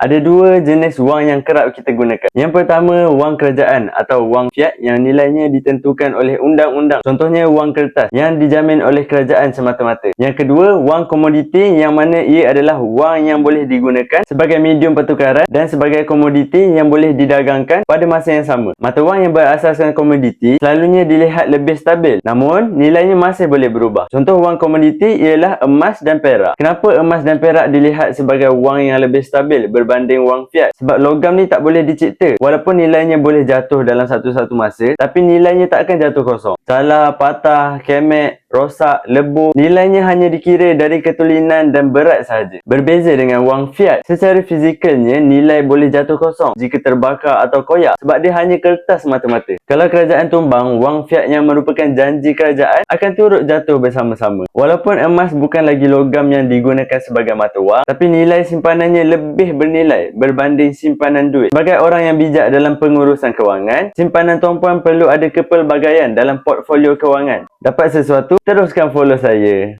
Ada dua jenis wang yang kerap kita gunakan. Yang pertama, wang kerajaan atau wang fiat yang nilainya ditentukan oleh undang-undang. Contohnya wang kertas yang dijamin oleh kerajaan semata-mata. Yang kedua, wang komoditi yang mana ia adalah wang yang boleh digunakan sebagai medium pertukaran dan sebagai komoditi yang boleh didagangkan pada masa yang sama. Mata wang yang berasaskan komoditi selalunya dilihat lebih stabil namun nilainya masih boleh berubah. Contoh wang komoditi ialah emas dan perak. Kenapa emas dan perak dilihat sebagai wang yang lebih stabil berbanding wang fiat? Sebab logam ni tak boleh dicipta. Walaupun nilainya boleh jatuh dalam satu-satu masa, tapi nilainya tak akan jatuh kosong. Salah, patah, kemek, rosak, lebur, nilainya hanya dikira dari ketulinan dan berat sahaja. Berbeza dengan wang fiat, secara fizikalnya nilai boleh jatuh kosong jika terbakar atau koyak sebab dia hanya kertas mata-mata. Kalau kerajaan tumbang, wang fiat yang merupakan janji kerajaan akan turut jatuh bersama-sama. Walaupun emas bukan lagi logam yang digunakan sebagai mata wang, tapi nilai simpanannya lebih bernilai berbanding simpanan duit. Sebagai orang yang bijak dalam pengurusan kewangan, simpanan tuan-puan perlu ada kepelbagaian dalam portfolio kewangan. Dapat sesuatu? Teruskan follow saya.